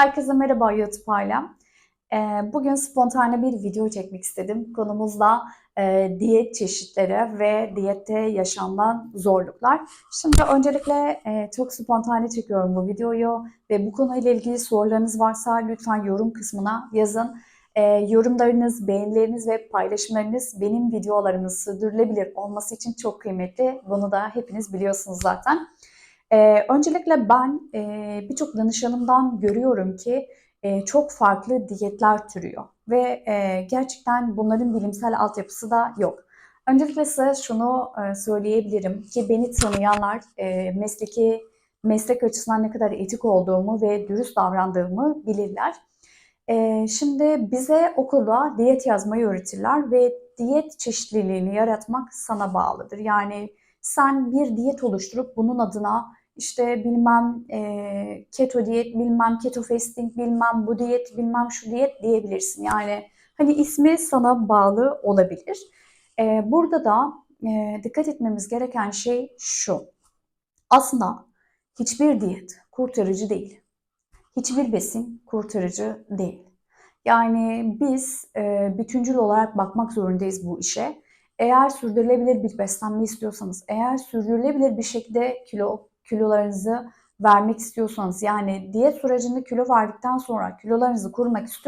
Herkese merhaba YouTube ailem. Ee, Bugün spontane bir video çekmek istedim. Konumuz da e, diyet çeşitleri ve diyette yaşanılan zorluklar. Şimdi öncelikle e, çok spontane çekiyorum bu videoyu ve bu konuyla ilgili sorularınız varsa lütfen yorum kısmına yazın. E, yorumlarınız, beğenileriniz ve paylaşımlarınız benim videolarımın sürdürülebilir olması için çok kıymetli. Bunu da hepiniz biliyorsunuz zaten. Ee, öncelikle ben e, birçok danışanımdan görüyorum ki e, çok farklı diyetler türüyor ve e, gerçekten bunların bilimsel altyapısı da yok. Öncelikle size şunu e, söyleyebilirim ki beni tanıyanlar e, mesleki meslek açısından ne kadar etik olduğumu ve dürüst davrandığımı bilirler. E, şimdi bize okulda diyet yazmayı öğretirler ve diyet çeşitliliğini yaratmak sana bağlıdır. Yani sen bir diyet oluşturup bunun adına işte bilmem e, keto diyet, bilmem keto fasting, bilmem bu diyet, bilmem şu diyet diyebilirsin. Yani hani ismi sana bağlı olabilir. E, burada da e, dikkat etmemiz gereken şey şu. Aslında hiçbir diyet kurtarıcı değil. Hiçbir besin kurtarıcı değil. Yani biz e, bütüncül olarak bakmak zorundayız bu işe. Eğer sürdürülebilir bir beslenme istiyorsanız, eğer sürdürülebilir bir şekilde kilo kilolarınızı vermek istiyorsanız yani diyet sürecinde kilo verdikten sonra kilolarınızı korumak istiyorsanız